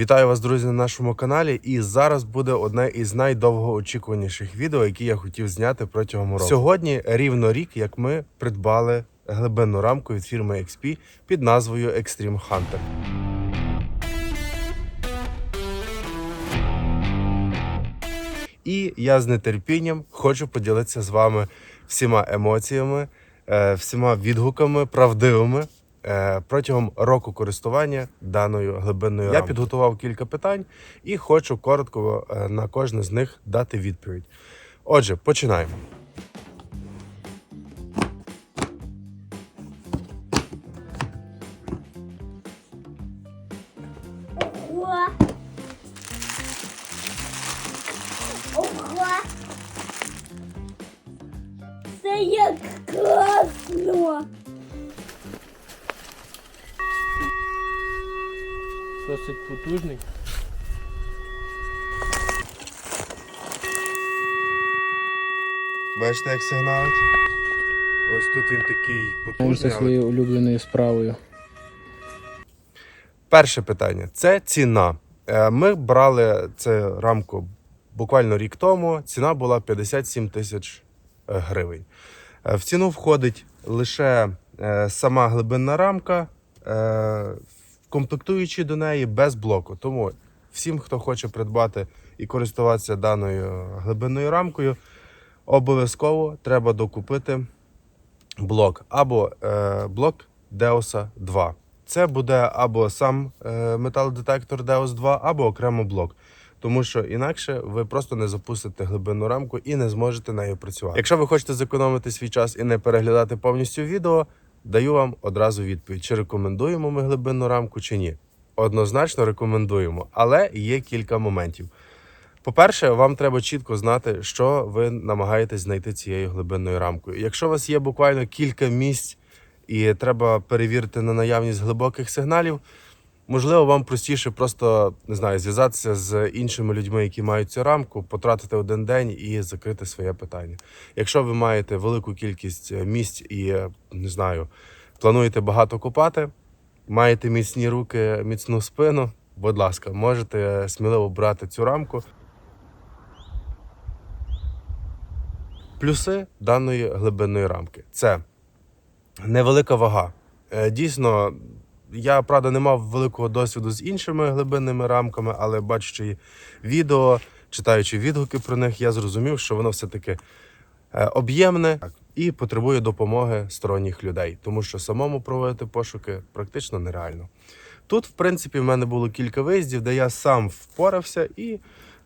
Вітаю вас, друзі, на нашому каналі. І зараз буде одне із найдовгоочікуваніших відео, які я хотів зняти протягом року. Сьогодні рівно рік, як ми придбали глибинну рамку від фірми XP під назвою Extreme Hunter. І я з нетерпінням хочу поділитися з вами всіма емоціями, е, всіма відгуками правдивими протягом року користування даною глибинною рамкою. Я підготував кілька питань і хочу коротко е, на кожне з них дати відповідь. Отже, починаємо. Досить потужний. Бачите, як сигналить? Ось тут він такий потужний. але- своєю улюбленою справою. Перше питання це ціна. Е, Ми брали цю рамку буквально рік тому. Ціна була 57 тисяч е, гривень. Е, В ціну входить лише сама глибинна рамка, комплектуючи до неї без блоку. Тому всім, хто хоче придбати і користуватися даною глибинною рамкою, обов'язково треба докупити блок або е, блок Deosa 2. Це буде або сам е, металодетектор Deos 2, або окремо блок. Тому що інакше ви просто не запустите глибинну рамку і не зможете нею працювати. Якщо ви хочете зекономити свій час і не переглядати повністю відео, даю вам одразу відповідь: чи рекомендуємо ми глибинну рамку, чи ні. Однозначно рекомендуємо, але є кілька моментів. По-перше, вам треба чітко знати, що ви намагаєтесь знайти цією глибинною рамкою. Якщо у вас є буквально кілька місць і треба перевірити на наявність глибоких сигналів, можливо, вам простіше просто не знаю, зв'язатися з іншими людьми, які мають цю рамку, потратити один день і закрити своє питання. Якщо ви маєте велику кількість е, місць і е, не знаю, плануєте багато копати, маєте міцні руки, міцну спину. Будь ласка, можете сміливо брати цю рамку. Плюси даної глибинної рамки це невелика вага. Е, Дійсно, я правда не мав великого досвіду з іншими глибинними рамками, але бачачи відео, читаючи відгуки про них, я зрозумів, що воно все-таки е, об'ємне і потребує допомоги сторонніх людей, тому що самому проводити пошуки практично нереально. Тут, в принципі, в мене було кілька виїздів, де я сам впорався і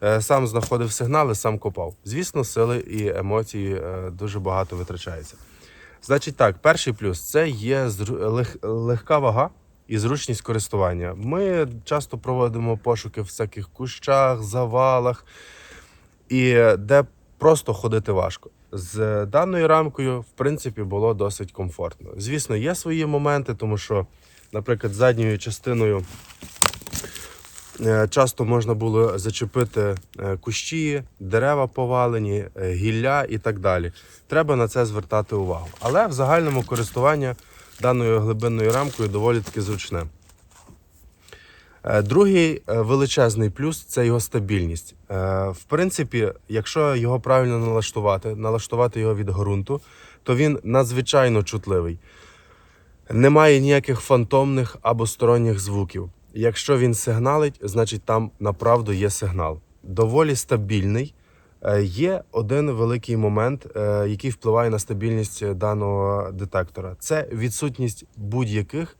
е, сам знаходив сигнали, сам копав. Звісно, сили і емоції е, дуже багато витрачається. Значить, так, перший плюс це є лег- легка вага і зручність користування. Ми часто проводимо пошуки в всяких кущах, завалах, і де просто ходити важко. З даною рамкою, в принципі, було досить комфортно. Звісно, є свої моменти, тому що, наприклад, задньою частиною е, часто можна було зачепити е, кущі, дерева повалені, е, гілля і так далі. Треба на це звертати увагу. Але в загальному користування даною глибинною рамкою доволі таки зручне. Е, Другий е, величезний плюс це його стабільність. Е, В принципі, якщо його правильно налаштувати, налаштувати його від ґрунту, то він надзвичайно чутливий. Немає ніяких фантомних або сторонніх звуків. Якщо він сигналить, значить там направду є сигнал. Доволі стабільний. Е, Є один великий момент, е, який впливає на стабільність даного детектора. Це відсутність будь-яких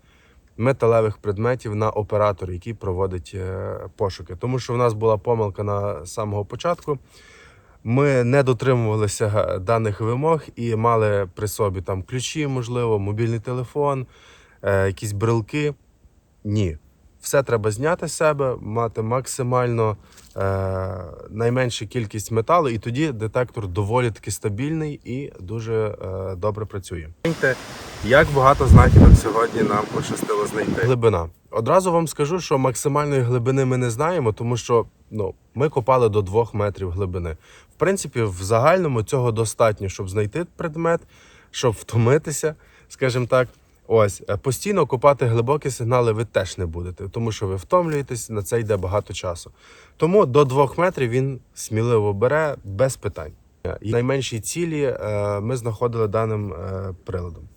металевих предметів на оператор, який проводить е, пошуки. Тому що в нас була помилка на самого початку. Ми не дотримувалися даних вимог і мали при собі там ключі, можливо, мобільний телефон, якісь брелки. Ні. Все треба зняти з себе, мати максимально е, найменшу кількість металу, і тоді детектор доволі таки стабільний і дуже е, добре працює. Як багато знахідок сьогодні нам пощастило знайти. Глибина. Одразу вам скажу, що максимальної глибини ми не знаємо, тому що ну, ми копали до 2 метрів глибини. В принципі, в загальному цього достатньо, щоб знайти предмет, щоб втомитися, скажімо так. Ось е, постійно копати глибокі сигнали ви теж не будете, тому що ви втомлюєтесь, на це йде багато часу. Тому до двох метрів він сміливо бере без питань. І найменші цілі е, ми знаходили даним е, приладом.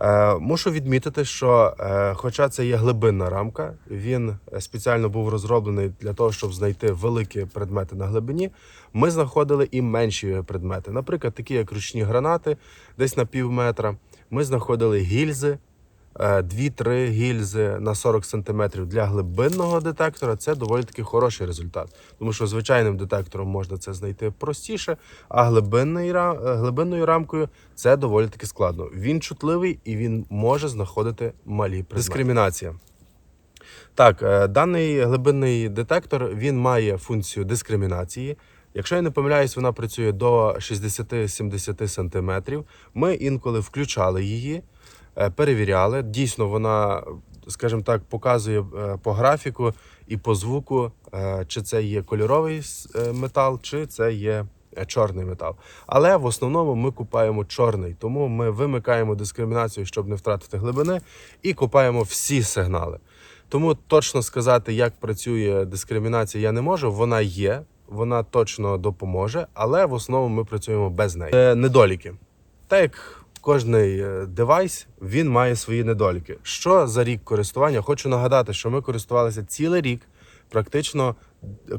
Е, Мушу відмітити, що е, хоча це є глибинна рамка, він е, спеціально був розроблений для того, щоб знайти великі предмети на глибині. Ми знаходили і менші предмети, наприклад, такі як ручні гранати, десь на пів метра. Ми знаходили гільзи, е, 2-3 гільзи на 40 см для глибинного детектора. Це доволі таки хороший результат, тому що звичайним детектором можна це знайти простіше, а глибинною, е, глибинною рамкою це доволі таки складно. Він чутливий і він може знаходити малі предмети. Дискримінація. Так, е, даний глибинний детектор він має функцію дискримінації. Якщо я не помиляюсь, вона працює до 60-70 см. Ми інколи включали її, е, перевіряли. Дійсно, вона, скажімо так, показує е, по графіку і по звуку, е, чи це є кольоровий метал, чи це є чорний метал. Але в основному ми купаємо чорний, тому ми вимикаємо дискримінацію, щоб не втратити глибини, і купаємо всі сигнали. Тому точно сказати, як працює дискримінація, я не можу. Вона є, вона точно допоможе, але в основному ми працюємо без неї. Е, недоліки. Так як кожний е, девайс, він має свої недоліки. Що за рік користування? Хочу нагадати, що ми користувалися цілий рік, практично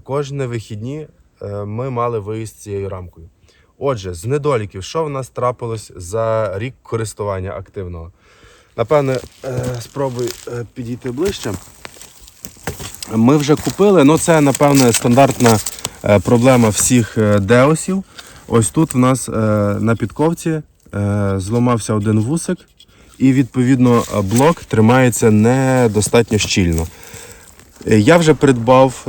кожні вихідні е, ми мали виїзд цією рамкою. Отже, з недоліків, що в нас трапилось за рік користування активного? Напевне, е, спробуй е, підійти ближче. Ми вже купили, ну це, напевне, стандартна е, проблема всіх е, деосів. Ось тут в нас е, на підковці зламався один вусик, і відповідно блок тримається недостатньо щільно. Я вже придбав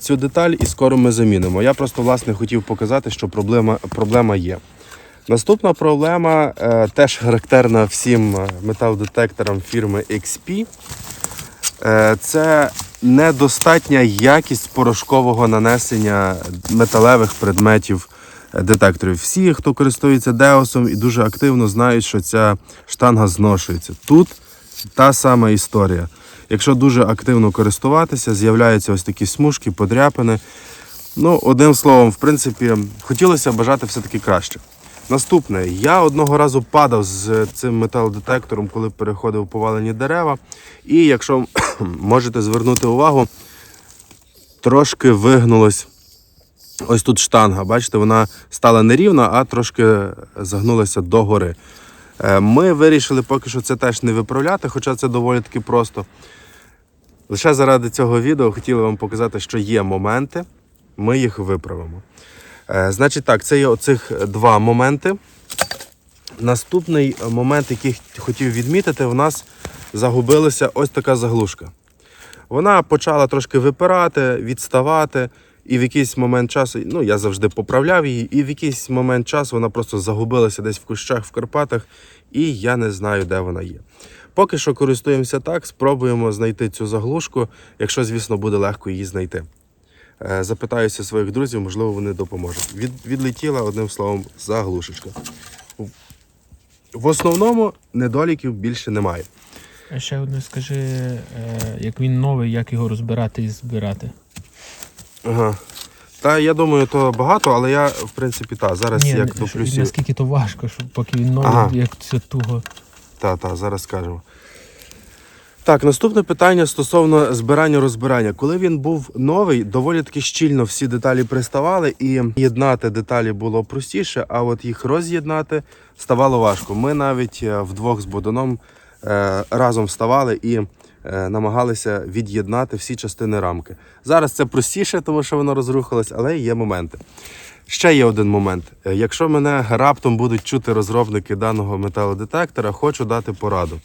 цю деталь і скоро ми замінимо. Я просто власне хотів показати, що проблема, проблема є. Наступна проблема теж характерна всім металодетекторам фірми XP. Це недостатня якість порошкового нанесення металевих предметів е, детекторів. Всі, хто користується деосом і дуже активно знають, що ця штанга зношується. Тут та сама історія. Якщо дуже активно користуватися, з'являються ось такі смужки, подряпини. Ну, одним словом, в принципі, хотілося бажати все-таки краще. Наступне, я одного разу падав з цим металодетектором, коли переходив повалені дерева. І якщо можете звернути увагу, трошки вигнулось ось тут штанга. Бачите, вона стала нерівна, а трошки загнулася догори. Е, Ми вирішили поки що це теж не виправляти, хоча це доволі таки просто. Лише заради цього відео хотіли вам показати, що є моменти, ми їх виправимо. Е, Значить так, це є оцих два моменти. Наступний момент, який хотів відмітити, в нас загубилася ось така заглушка. Вона почала трошки випирати, відставати, і в якийсь момент часу, ну я завжди поправляв її, і в якийсь момент часу вона просто загубилася десь в кущах в Карпатах, і я не знаю, де вона є. Поки що користуємося так, спробуємо знайти цю заглушку, якщо, звісно, буде легко її знайти. Е, Запитаюся своїх друзів, можливо, вони допоможуть. Від, відлетіла, одним словом, заглушечка. В основному недоліків більше немає. А ще одне скажи, е, як він новий, як його розбирати і збирати. Ага. Та я думаю, то багато, але я, в принципі, та, зараз як до що- плюсів. наскільки то важко, щоб поки він новий, Ага. як це туго. Та, та, зараз скажемо. Так, наступне питання стосовно збирання розбирання. Коли він був новий, доволі таки щільно всі деталі приставали, і єднати деталі було простіше, а от їх роз'єднати ставало важко. Ми навіть е, вдвох з Боданом е, разом вставали і е, намагалися від'єднати всі частини рамки. Зараз це простіше, тому що воно розрухалось, але є моменти. Ще є один момент. Якщо мене раптом будуть чути розробники даного металодетектора, хочу дати пораду.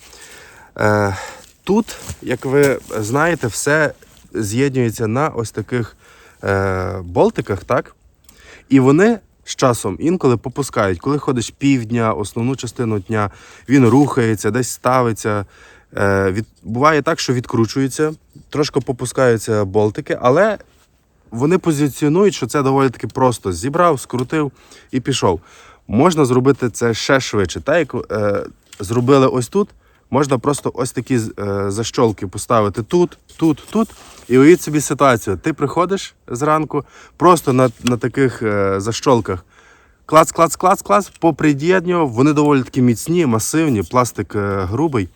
Тут, як ви знаєте, все з'єднується на ось таких е, болтиках, так? І вони з часом інколи попускають. Коли ходиш півдня, основну частину дня, він рухається, десь ставиться. Е, від... Буває так, що відкручується, трошки попускаються болтики, але вони позиціонують, що це доволі таки просто. Зібрав, скрутив і пішов. Можна зробити це ще швидше. Так як е, зробили ось тут, можна просто ось такі е, защолки поставити тут, тут, тут. І уявіть собі ситуацію. Ти приходиш зранку, просто на, на таких е, защолках. Клац, клац, клац, клац, поприд'єднював. Вони доволі такі міцні, масивні, пластик е, грубий.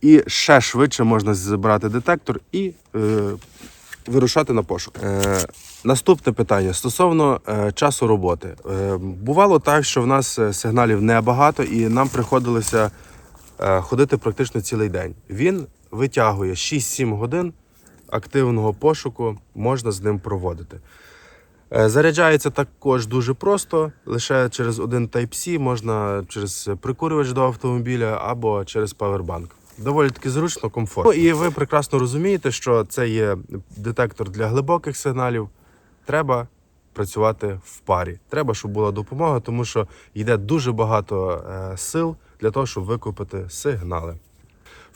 І ще швидше можна забрати детектор і е, вирушати на пошук. Е, наступне питання стосовно е, часу роботи. Е, бувало так, що в нас сигналів небагато, і нам приходилося ходити практично цілий день. Він витягує 6-7 годин активного пошуку, можна з ним проводити. Е, Заряджається також дуже просто, лише через один Type-C, можна через прикурювач до автомобіля або через павербанк. Доволі таки зручно, комфортно. Ну, і ви прекрасно розумієте, що це є детектор для глибоких сигналів. Треба працювати в парі. Треба, щоб була допомога, тому що йде дуже багато е, сил для того, щоб викупити сигнали.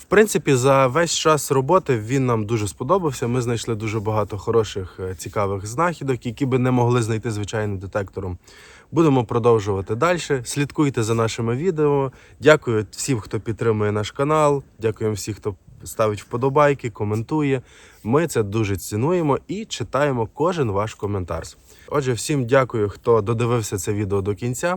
В принципі, за весь час роботи він нам дуже сподобався. Ми знайшли дуже багато хороших, е, цікавих знахідок, які би не могли знайти звичайним детектором. Будемо продовжувати далі. Слідкуйте за нашими відео. Дякую всім, хто підтримує наш канал. Дякуємо всім, хто ставить вподобайки, коментує. Ми це дуже цінуємо і читаємо кожен ваш коментар. Отже, всім дякую, хто додивився це відео до кінця.